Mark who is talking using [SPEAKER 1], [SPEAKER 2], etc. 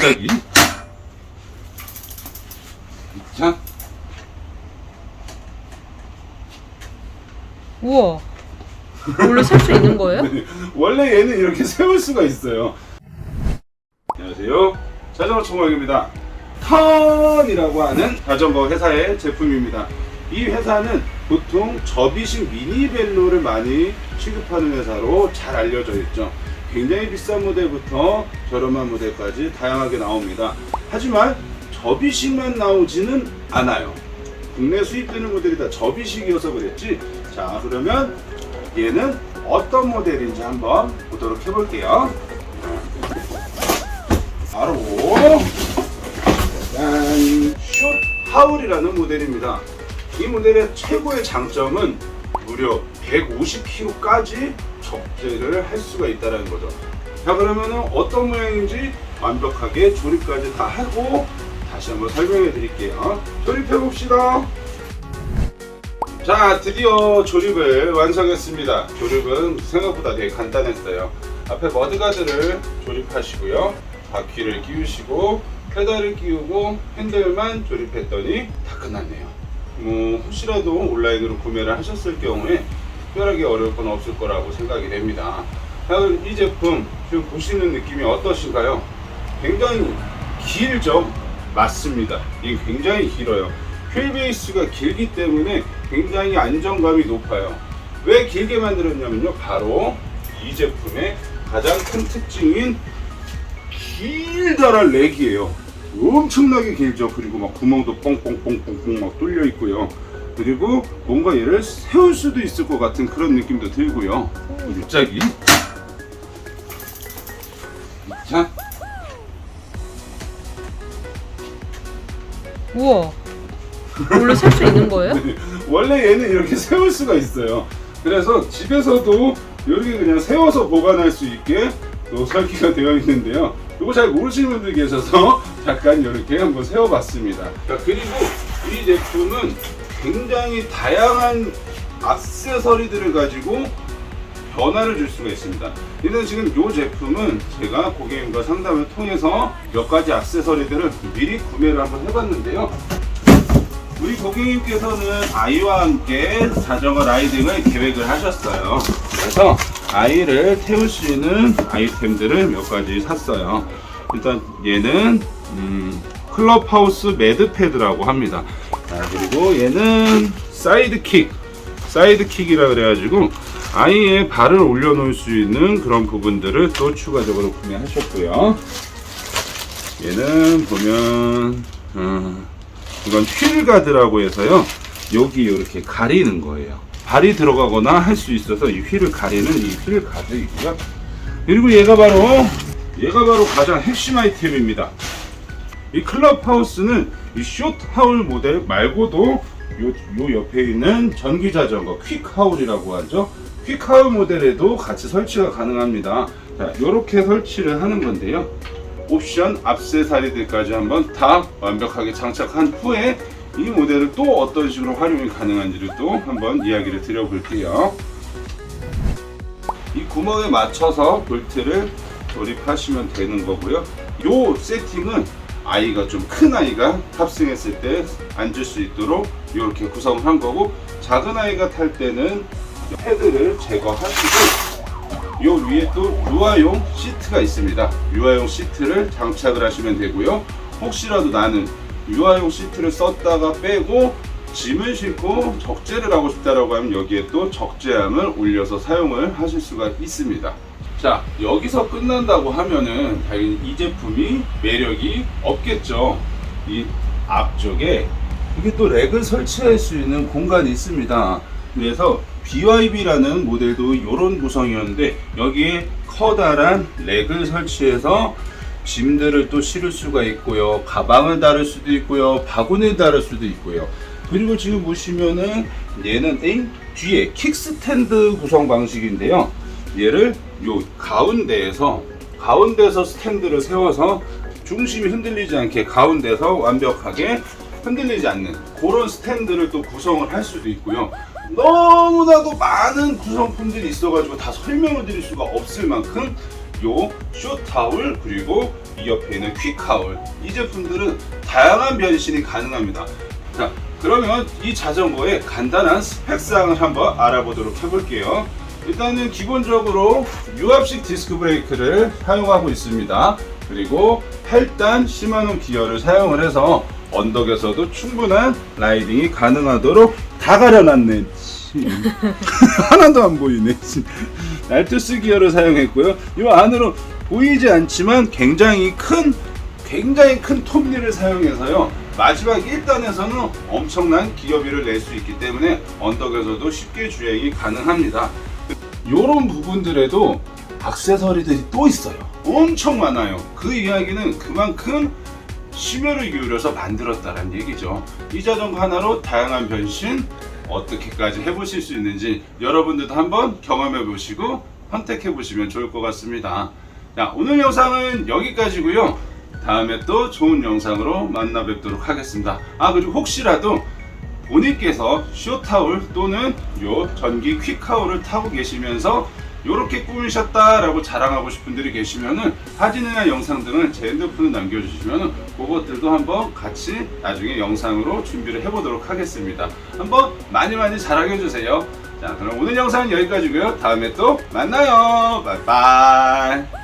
[SPEAKER 1] 갑자기 자
[SPEAKER 2] 우와. 원래 살수 있는 거예요?
[SPEAKER 1] 원래 얘는 이렇게 세울 수가 있어요. 안녕하세요. 자전거 총각입니다. 턴이라고 하는 자전거 회사의 제품입니다. 이 회사는 보통 접이식 미니벨로를 많이 취급하는 회사로 잘 알려져 있죠. 굉장히 비싼 모델부터 저렴한 모델까지 다양하게 나옵니다. 하지만 접이식만 나오지는 않아요. 국내 수입되는 모델이 다 접이식이어서 그랬지. 자, 그러면 얘는 어떤 모델인지 한번 보도록 해볼게요. 바로 짠! 슛 하울이라는 모델입니다. 이 모델의 최고의 장점은 무려 150kg까지 적재를 할 수가 있다는 거죠. 자 그러면 어떤 모양인지 완벽하게 조립까지 다 하고 다시 한번 설명해 드릴게요. 조립해 봅시다. 자 드디어 조립을 완성했습니다 조립은 생각보다 되게 간단했어요 앞에 머드가드를 조립하시고요 바퀴를 끼우시고 페달을 끼우고 핸들만 조립했더니 다 끝났네요 뭐 혹시라도 온라인으로 구매를 하셨을 경우에 특별하게 어려울 건 없을 거라고 생각이 됩니다 이 제품 지금 보시는 느낌이 어떠신가요? 굉장히 길죠? 맞습니다. 이게 굉장히 길어요. 휠 베이스가 길기 때문에 굉장히 안정감이 높아요. 왜 길게 만들었냐면요. 바로 이 제품의 가장 큰 특징인 길다란 렉이에요. 엄청나게 길죠. 그리고 막 구멍도 뻥뻥뻥뻥뻥 막 뚫려 있고요. 그리고 뭔가 얘를 세울 수도 있을 것 같은 그런 느낌도 들고요. 갑자기 자
[SPEAKER 2] 우와. 원래 살수 있는 거예요?
[SPEAKER 1] 원래 얘는 이렇게 세울 수가 있어요. 그래서 집에서도 이렇게 그냥 세워서 보관할 수 있게 또 설계가 되어 있는데요. 이거 잘 모르시는 분들 계셔서 잠깐 이렇게 한번 세워봤습니다. 자, 그리고 이 제품은 굉장히 다양한 액세서리들을 가지고 변화를 줄 수가 있습니다. 일단 지금 이 제품은 제가 고객님과 상담을 통해서 몇 가지 액세서리들을 미리 구매를 한번 해봤는데요. 우리 고객님께서는 아이와 함께 자전거 라이딩을 계획을 하셨어요. 그래서 아이를 태울 수 있는 아이템들을 몇 가지 샀어요. 일단 얘는 음, 클럽하우스 매드패드라고 합니다. 자, 그리고 얘는 사이드킥, 사이드킥이라 그래가지고 아이의 발을 올려놓을 수 있는 그런 부분들을 또 추가적으로 구매하셨고요. 얘는 보면 어, 이건 휠 가드라고 해서요. 여기 이렇게 가리는 거예요. 발이 들어가거나 할 수 있어서 이 휠을 가리는 이 휠 가드이고요. 그리고 얘가 바로 얘가 바로 가장 핵심 아이템입니다. 이 클럽하우스는 이 숏하울 모델 말고도 요, 요 옆에 있는 전기 자전거 퀵하울이라고 하죠. 퀵하울 모델에도 같이 설치가 가능합니다. 자, 이렇게 설치를 하는 건데요. 옵션 앞세사리들까지 한번 다 완벽하게 장착한 후에 이 모델을 또 어떤 식으로 활용이 가능한지를 또 한번 이야기를 드려볼게요. 이 구멍에 맞춰서 볼트를 조립하시면 되는 거고요. 이 세팅은 아이가 좀 큰 아이가 탑승했을 때 앉을 수 있도록 이렇게 구성을 한 거고 작은 아이가 탈 때는 패드를 제거하시고 요 위에 또 유아용 시트가 있습니다. 유아용 시트를 장착을 하시면 되고요. 혹시라도 나는 유아용 시트를 썼다가 빼고 짐을 싣고 적재를 하고 싶다라고 하면 여기에 또 적재함을 올려서 사용을 하실 수가 있습니다. 자 여기서 끝난다고 하면은 당연히 이 제품이 매력이 없겠죠. 이 앞쪽에 이게 또 렉을 설치할 수 있는 공간이 있습니다. 그래서 BYB라는 모델도 이런 구성이었는데 여기에 커다란 렉을 설치해서 짐들을 또 실을 수가 있고요. 가방을 다룰 수도 있고요. 바구니를 다룰 수도 있고요. 그리고 지금 보시면은 얘는 이 뒤에 킥스탠드 구성 방식인데요. 얘를 요 가운데에서 가운데서 스탠드를 세워서 중심이 흔들리지 않게 가운데서 완벽하게 흔들리지 않는 그런 스탠드를 또 구성을 할 수도 있고요. 너무나도 많은 구성품들이 있어가지고 다 설명을 드릴 수가 없을 만큼 요 쇼타울 그리고 이 옆에 있는 퀵하울 이 제품들은 다양한 변신이 가능합니다. 자, 그러면 이 자전거의 간단한 스펙사항을 한번 알아보도록 해볼게요. 일단은 기본적으로 유압식 디스크 브레이크를 사용하고 있습니다. 그리고 8단 시마노 기어를 사용을 해서 언덕에서도 충분한 라이딩이 가능하도록 다 가려놨네. 씨. 하나도 안 보이네. 씨. 날투스 기어를 사용했고요. 이 안으로 보이지 않지만 굉장히 큰 굉장히 큰 톱니를 사용해서요. 마지막 1단에서는 엄청난 기어비를 낼 수 있기 때문에 언덕에서도 쉽게 주행이 가능합니다. 이런 부분들에도 액세서리들이 또 있어요. 엄청 많아요. 그 이야기는 그만큼 심혈을 기울여서 만들었다는 얘기죠. 이 자전거 하나로 다양한 변신 어떻게까지 해보실 수 있는지 여러분들도 한번 경험해 보시고 선택해 보시면 좋을 것 같습니다. 자, 오늘 영상은 여기까지고요. 다음에 또 좋은 영상으로 만나 뵙도록 하겠습니다. 아 그리고 혹시라도 본인께서 쇼타올 또는 요 전기 퀵하울을 타고 계시면서 이렇게 꾸미셨다라고 자랑하고 싶은 분들이 계시면은 사진이나 영상 등을 제 핸드폰에 남겨주시면은 그것들도 한번 같이 나중에 영상으로 준비를 해보도록 하겠습니다. 한번 많이 많이 자랑해 주세요. 자 그럼 오늘 영상은 여기까지고요. 다음에 또 만나요. 바이바이.